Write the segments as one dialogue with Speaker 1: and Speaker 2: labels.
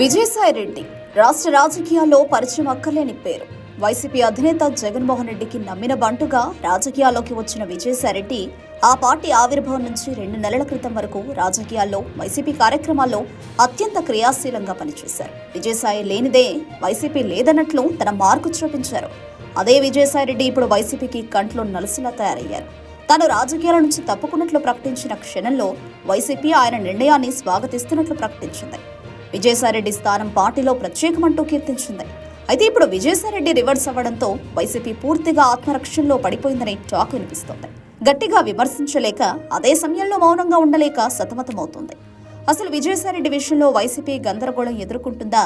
Speaker 1: విజయసాయి రెడ్డి రాష్ట్ర రాజకీయాల్లో పరిచయం అక్కర్లేని పేరు. వైసీపీ అధినేత జగన్మోహన్ రెడ్డికి నమ్మిన బంటుగా రాజకీయాల్లోకి వచ్చిన విజయసాయి రెడ్డి ఆ పార్టీ ఆవిర్భావం నుంచి రెండు నెలల క్రితం వరకు రాజకీయాల్లో వైసీపీ కార్యక్రమాల్లో అత్యంత క్రియాశీలంగా పనిచేశారు. విజయసాయి లేనిదే వైసీపీ లేదన్నట్లు తన మార్కు చూపించారు. అదే విజయసాయి రెడ్డి ఇప్పుడు వైసీపీకి కంట్లో నలుసులా తయారయ్యారు. తాను రాజకీయాల నుంచి తప్పుకున్నట్లు ప్రకటించిన క్షణంలో వైసీపీ ఆయన నిర్ణయాన్ని స్వాగతిస్తున్నట్లు ప్రకటించింది. విజయసాయిరెడ్డి స్థానం పార్టీలో ప్రత్యేకమంటూ కీర్తించింది. అయితే ఇప్పుడు విజయసాయిరెడ్డి రివర్స్ అవ్వడంతో వైసీపీ పూర్తిగా ఆత్మరక్షణలో పడిపోయిందని టాక్ వినిపిస్తోంది. గట్టిగా విమర్శించలేక అదే సమయంలో మౌనంగా ఉండలేక సతమతమవుతుంది. అసలు విజయసాయిరెడ్డి విషయంలో వైసీపీ గందరగోళం ఎదుర్కొంటుందా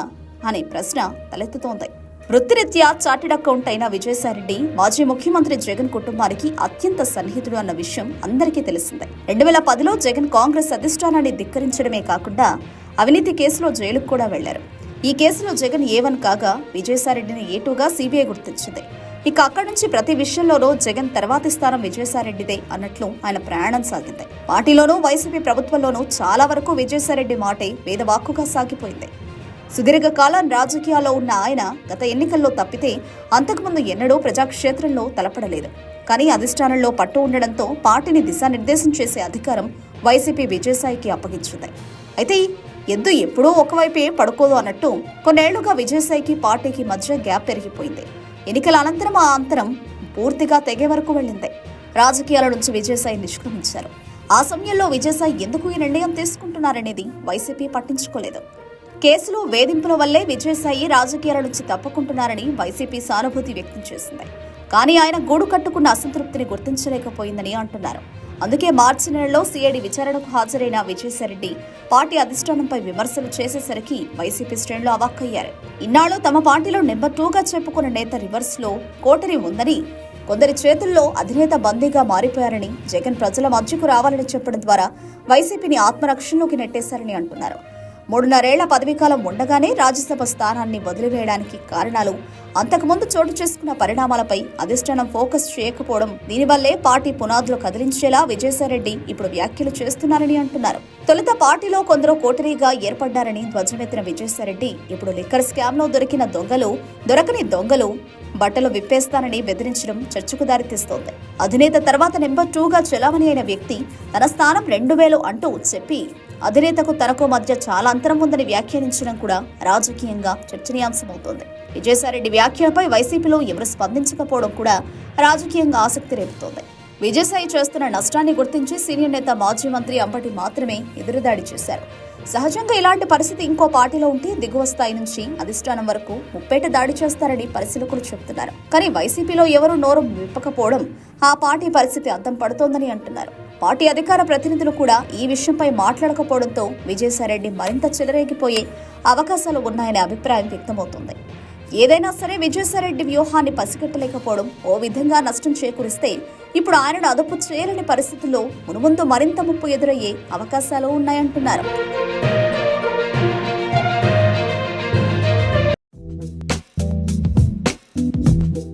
Speaker 1: అనే ప్రశ్న తలెత్తుతోంది. వృత్తిరీత్యా చార్టెడ్ అకౌంట్ అయిన విజయసాయిరెడ్డి మాజీ ముఖ్యమంత్రి జగన్ కుటుంబానికి అత్యంత సన్నిహితుడు అన్న విషయం అందరికీ తెలిసిందే. రెండు వేల పదిలో జగన్ కాంగ్రెస్ అధిష్టానాన్ని ధిక్కరించడమే కాకుండా అవినీతి కేసులో జైలుకు కూడా వెళ్ళారు. ఈ కేసులో జగన్ ఏ వన్ కాగా విజయసాయిరెడ్డిని ఏ సీబీఐ గుర్తించింది. ఇక అక్కడి నుంచి ప్రతి విషయంలోనూ జగన్ తర్వాతి స్థానం విజయసాయిరెడ్డిదే అన్నట్లు ఆయన ప్రయాణం సాగింది. పార్టీలోనూ వైసీపీ ప్రభుత్వంలోనూ చాలా వరకు విజయసాయిరెడ్డి మాటే వేదవాక్కుగా సాగిపోయింది. సుదీర్ఘకాలం రాజకీయాల్లో ఉన్న ఆయన గత ఎన్నికల్లో తప్పితే అంతకుముందు ఎన్నడూ ప్రజాక్షేత్రంలో తలపడలేదు. కానీ అధిష్టానంలో పట్టు ఉండడంతో పార్టీని దిశానిర్దేశం చేసే అధికారం వైసీపీ విజయసాయికి అప్పగించింది. అయితే ఎద్దు ఎప్పుడూ ఒకవైపే పడుకోదు అన్నట్టు కొన్నేళ్ళుగా విజయసాయికి పార్టీకి మధ్య గ్యాప్ పెరిగిపోయింది. ఎన్నికల అనంతరం ఆ అంతరం పూర్తిగా తెగే వరకు వెళ్ళింది. రాజకీయాల నుంచి విజయసాయి నిష్క్రమించారు. ఆ సమయంలో విజయసాయి ఎందుకు ఈ నిర్ణయం తీసుకుంటున్నారనేది వైసీపీ పట్టించుకోలేదు. కేసులు వేధింపుల వల్లే విజయసాయి రాజకీయాల నుంచి తప్పుకుంటున్నారని వైసీపీ సానుభూతి వ్యక్తం చేసింది. కానీ ఆయన గూడు కట్టుకున్న అసంతృప్తిని గుర్తించలేకపోయిందని అంటున్నారు. అందుకే మార్చి నెలలో సిఐడి విచారణకు హాజరైన విజయసాయిరెడ్డి పార్టీ అధిష్టానంపై విమర్శలు చేసేసరికి వైసీపీ శ్రేణులు అవాక్కయ్యారు. ఇన్నాళ్ళు తమ పార్టీలో నెంబర్ టూగా చెప్పుకున్న నేత రివర్స్లో కోటరి ఉందని కొందరి చేతుల్లో అధినేత బందీగా మారిపోయారని జగన్ ప్రజల మధ్యకు రావాలని చెప్పడం ద్వారా వైసీపీని ఆత్మరక్షణలోకి నెట్టేశారని అంటున్నారు. మూడున్నరేళ్ళ పదవీకాలం ఉండగానే రాజ్యసభ స్థానాన్ని వదిలివేయడానికి కారణాలు అంతకుముందు చోటు చేసుకున్న పరిణామాలపై అధిష్టానం ఫోకస్ చేయకపోవడం దీనివల్లే పార్టీ పునాదులు కదిలించేలా విజయసాయిరెడ్డి ఇప్పుడు వ్యాఖ్యలు చేస్తున్నారని అంటున్నారు. తొలుత పార్టీలో కొందరు కోటరీగా ఏర్పడ్డారని ధ్వజమెత్తిన విజయసాయిరెడ్డి ఇప్పుడు లిక్కర్ స్కామ్లో దొరికిన దొంగలు దొరకని దొంగలు బట్టలు విప్పేస్తానని బెదిరించడం చర్చకు దారితీస్తోంది. అధినేత తర్వాత నెంబర్ టూగా చెలామణి అయిన వ్యక్తి తన స్థానం రెండు వేలు అంటూ చెప్పి అధినేతకు తనకు మధ్య చాలా అంతరం ఉందని వ్యాఖ్యానించడం కూడా రాజకీయంగా చర్చనీయాంశమవుతోంది. విజయసాయిరెడ్డి వ్యాఖ్యలపై వైసీపీలో ఎవరు స్పందించకపోవడం కూడా రాజకీయంగా ఆసక్తి రేపుతోంది. విజయసాయి చేస్తున్న నష్టాన్ని గుర్తించి సీనియర్ నేత మాజీ మంత్రి అంబటి మాత్రమే ఎదురుదాడి చేశారు. సహజంగా ఇలాంటి పరిస్థితి ఇంకో పార్టీలో ఉంటే దిగువ స్థాయి నుంచి అధిష్టానం వరకు ముప్పేట దాడి చేస్తారని పరిశీలకులు చెబుతున్నారు. కానీ వైసీపీలో ఎవరూ నోరు విప్పకపోవడం ఆ పార్టీ పరిస్థితి అద్దం పడుతోందని అంటున్నారు. పార్టీ అధికార ప్రతినిధులు కూడా ఈ విషయంపై మాట్లాడకపోవడంతో విజయసాయిరెడ్డి మరింత చెలరేగిపోయే అవకాశాలు ఉన్నాయనే అభిప్రాయం వ్యక్తమవుతుంది. ఏదైనా సరే విజయసాయిరెడ్డి వ్యూహాన్ని పసిగట్టలేకపోవడం ఓ విధంగా నష్టం చేకూరిస్తే ఇప్పుడు ఆయనను అదుపు చేయలేని పరిస్థితుల్లో మునుముందు మరింత ముప్పు ఎదురయ్యే అవకాశాలు ఉన్నాయంటున్నారు.